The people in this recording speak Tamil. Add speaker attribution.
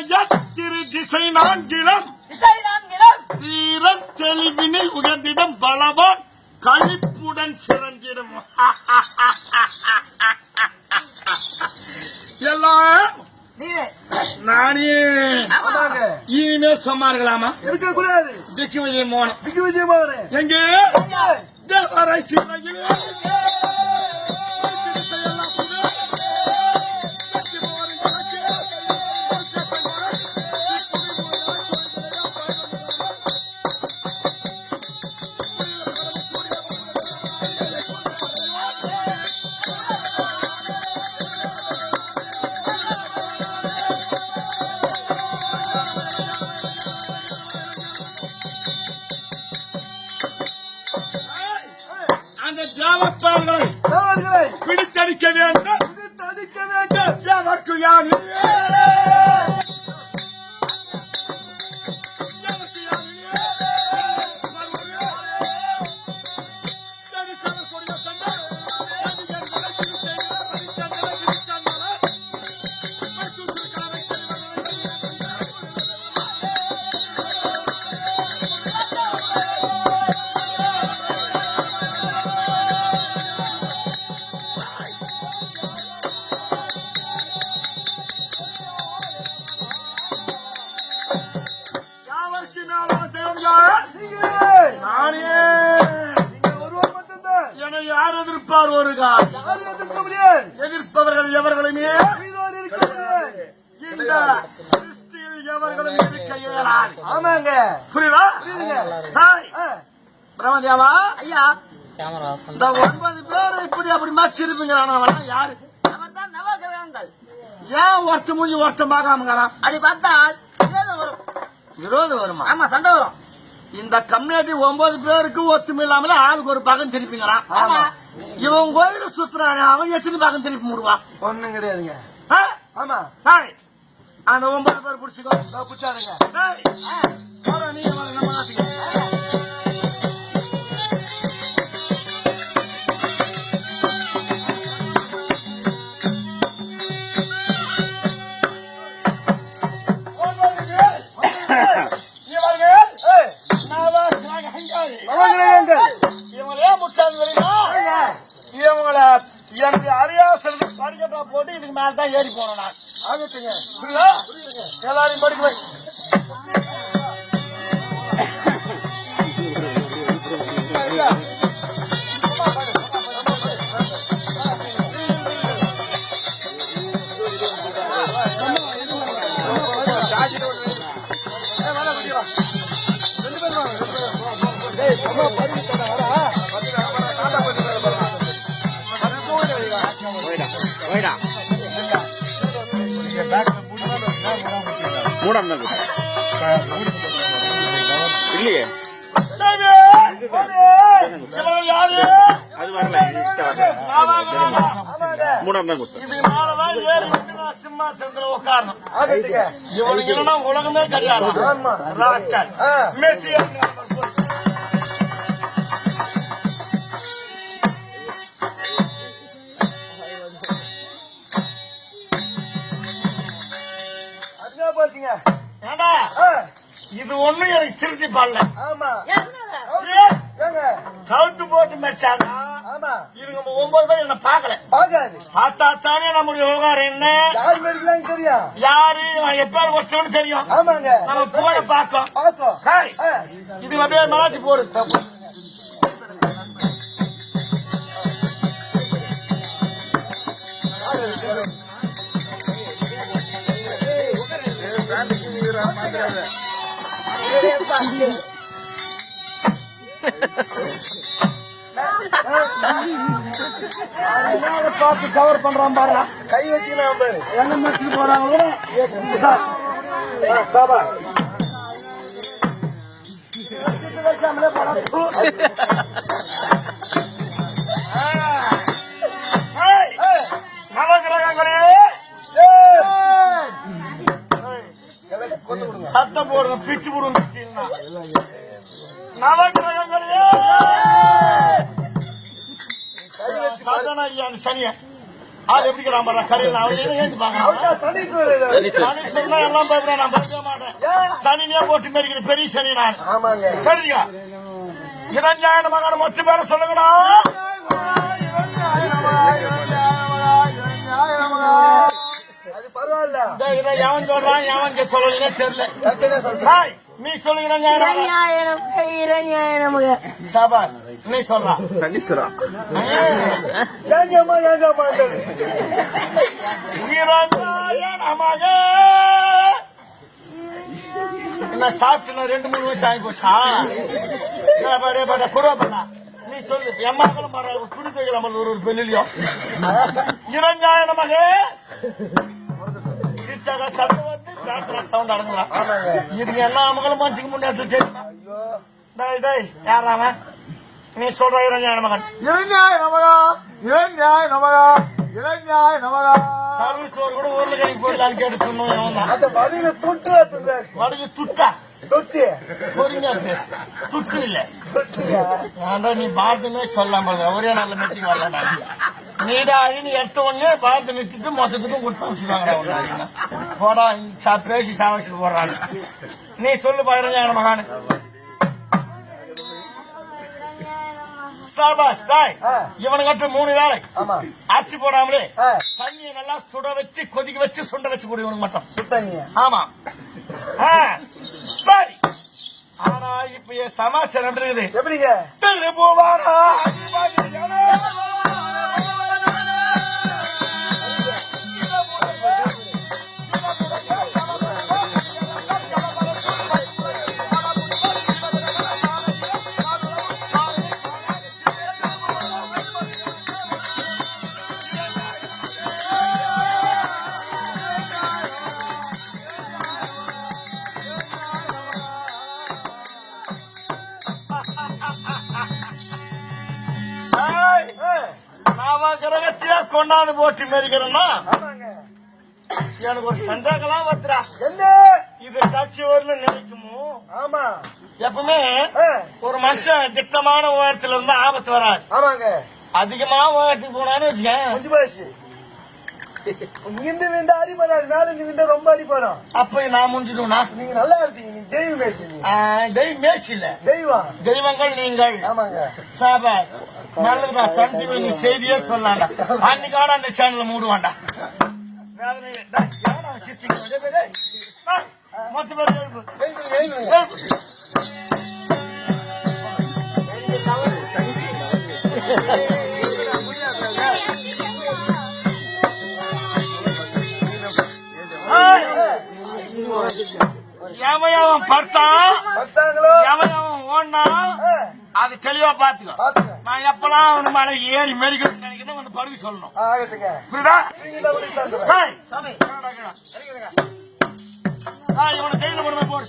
Speaker 1: நான்கிலம்
Speaker 2: திசை நான்கிலும்
Speaker 1: தீரன் தெளிவினில் உயர்ந்திடம் பலவான் களிப்புடன் சிறந்திடும். எல்லாம் நானே.
Speaker 3: ஆமாங்க.
Speaker 1: இனிமேல் சொன்னார்களாமா?
Speaker 3: இருக்க கூடாது
Speaker 1: திக்கு விஜய் மோகன்.
Speaker 3: திக்கு
Speaker 1: எங்கே? சிவனையில்
Speaker 3: தேவர்களை
Speaker 1: பிடித்தடிக்க வேண்டும்.
Speaker 3: பிடித்து அடிக்க வேண்டும்.
Speaker 1: எதற்கு யார் நானே என யார் எதிர்ப்பார் ஒரு எதிர்ப்பவர்கள் எவர்களுமே இந்த சிருஷ்டியில் எவர்களும் இருக்க இயலாது
Speaker 3: ஆமாங்க
Speaker 1: புரியுதா பிரமதேவா
Speaker 2: ஐயா
Speaker 1: இந்த ஒன்பது பேர் இப்படி அப்படி மாற்றிருப்பீங்க யாரு
Speaker 2: நவகிரகங்கள்
Speaker 1: ஏன் ஒருத்த மூஞ்சி ஒருத்த பார்க்காமங்கிறான்
Speaker 2: அப்படி பார்த்தால் விரோதம் வரும்? ஆமா சண்டை வரும்.
Speaker 1: இந்த கம்யூனிட்டி ஒன்பது பேருக்கு ஒத்துமை இல்லாமல ஆளுக்கு ஒரு பக்கம் திருப்பிங்கிறான்
Speaker 2: ஆமா.
Speaker 1: இவன் கோயில சுத்துறானே அவன் எத்தனை பக்கம் திருப்பி முடுவான்
Speaker 3: ஒண்ணும் கிடையாதுங்க? ஆமா.
Speaker 1: ஹாய் அந்த ஒன்பது பேர் பிடிச்சிக்கோ.
Speaker 3: புடிச்சாருங்க
Speaker 1: டேய், தெரியுமா? இவங்களை என்னுடைய அரியாசல் படிக்கட்டா போட்டு இதுக்கு மேல தான் ஏறி போனோம் நான்
Speaker 3: ஆகட்டுங்க
Speaker 1: புரியுதா எல்லாரையும் படிக்க வை.
Speaker 4: மூடம் தான் இல்லையே? அது வரல. மூடம் தான்
Speaker 1: சிம்மாசனத்துல உட்காரணும் உலகமே கிடையாது
Speaker 3: போச்சுங்க.
Speaker 1: ஏண்டா? இது ஒண்ணும் எனக்கு திருச்சி பாடல
Speaker 3: ஆமா.
Speaker 1: கவுத்து போட்டு மெச்சாங்க
Speaker 3: ஆமா.
Speaker 1: இதுங்க ஒன்பது பேர் என்ன பாக்கல
Speaker 3: பாக்காது
Speaker 1: பார்த்தா தானே நம்முடைய விவகாரம் என்ன?
Speaker 3: யார் மெடிக்கலாம் தெரியும்?
Speaker 1: யாரு? எப்பேர் வச்சோன்னு தெரியும்.
Speaker 3: ஆமாங்க.
Speaker 1: நம்ம போன சரி.
Speaker 3: ஆ,
Speaker 1: இது அப்படியே மாத்தி போடு. பார்த்து கவர் பண்றான் பாரு
Speaker 3: கை வச்சுக்கலாம் பாரு
Speaker 1: என்ன மெச்சு போறாங்களோ சாபா வைக்காமலே போறான் சத்தம் போடுங்க பிச்சு போடுங்க. நவகிரகங்களே
Speaker 3: கை வச்சு
Speaker 1: சாத்தானா ஐயா அந்த சனிய ஆள் எப்படி கிடாம கரையில் அவன் சனி சொன்னா எல்லாம் பயப்பட நான் பயப்பட மாட்டேன் சனினே போட்டு மேய்க்கிற பெரிய சனி நான். சரியா இரஞ்சாயன மகன் மொத்த பேர சொல்லுங்கடா. இதை- எவன் சொல்றான் எவன் சொல்லலன்னே தெரியல.
Speaker 3: சொல்றேன்
Speaker 1: நீ சொல்லுங்க சபாஸ் நீ சொல்றா.
Speaker 3: ஏங்கம்மா ஏங்கம்மா
Speaker 1: இரண்டாயிரம் மகன் என்ன சாப்பிட்டு ரெண்டு மூணு வயசு ஆகி போச்சா? பண்ணா. நீ சொல்லு என் மகளும் துணி துவைக்கிற மாதிரி ஒரு ஒரு பெண்ணிலையும். இரண்டாயிரம் மகன் சத்தம் வந்து சவுண்ட் அடங்குறான் இது எல்லா மகளும் மனுஷுக்கு முன்னேற்ற தெரியுமா டேய் டேய் யாரா அவன்? நீ சொல்ற இரண்டாயிரம் மகன்
Speaker 3: இளைஞாய் நமகா இளைஞாய் நமகா இளைஞாய் நமகா.
Speaker 1: தமிழ் சோறு கூட உருளைக்கிழங்கு போடலான்னு கேட்டு சொன்னோம்
Speaker 3: வழியில தொட்டு.
Speaker 1: வடகு துட்டா?
Speaker 3: தொட்டி.
Speaker 1: பொறுமையா பேசு. துட்டு இல்ல. ஆண்டா நீ பாரதமே சொல்லாம. ஒரே நல்ல மீட்டிங் வரலடா. நீடா அழின்னு எடுத்த உடனே பாரத நிறுத்திட்டு மொத்தத்துக்கும் கொடுத்து வச்சுருவாங்கடா போடா பேசி சாவச்சிட்டு போடுறாங்க. நீ சொல்லு பதினஞ்சாயிரம் மகானு. சாபாஷ் பாய்
Speaker 3: ஆ.
Speaker 1: இவனுக்கு மூணு வேலை.
Speaker 3: ஆமா.
Speaker 1: அரிசி போடாமலே தண்ணியை நல்லா சுட வச்சு கொதிக்க வச்சு சுண்ட வச்சு குடி இவனுக்கு மட்டும். ஆமா. சரி. ஆனா இப்ப என் சமாச்சாரம் இருக்குது?
Speaker 3: எப்படிங்க?
Speaker 1: கொண்டாந்து போட்டு மேரிக்கிறோம்னா
Speaker 3: ஆமாங்க.
Speaker 1: எனக்கு ஒரு சந்தேகம்லாம் வருதுடா.
Speaker 3: என்ன
Speaker 1: இது கட்சி வரல நினைக்குமோ?
Speaker 3: ஆமா.
Speaker 1: எப்பவுமே ஒரு மனுஷன் திட்டமான உயரத்துல இருந்தா ஆபத்து வராது.
Speaker 3: ஆமாங்க.
Speaker 1: அதிகமா உயரத்துக்கு போனான்னு வச்சுக்கேன்.
Speaker 3: இங்கிருந்து விண்ட அடிப்படாது மேல இருந்து விண்ட ரொம்ப அடிப்படும்
Speaker 1: அப்ப நான் முடிஞ்சிடும்னா
Speaker 3: நீங்க நல்லா இருப்பீங்க. நீங்க தெய்வம்
Speaker 1: மேசி இல்ல
Speaker 3: தெய்வம்
Speaker 1: தெய்வங்கள் நீங்கள்.
Speaker 3: ஆமாங்க.
Speaker 1: சாபாஸ் நல்லதுடா சன் டிவி நீ செய்தியே சொல்லலாம்டா அன்னைக்கான அந்த சேனலை டேய், மொத்த பேர் எவன் படுத்தான் எவன் ஓடினா அது தெளிவா பாத்துக்கோ. நான் எப்பெல்லாம் அவனு மேல ஏறி மெடிக்கல் நினைக்கிறேன் வந்து படுக்க சொல்லணும். புரியுதா? இவனை கொண்டு போய் போடு.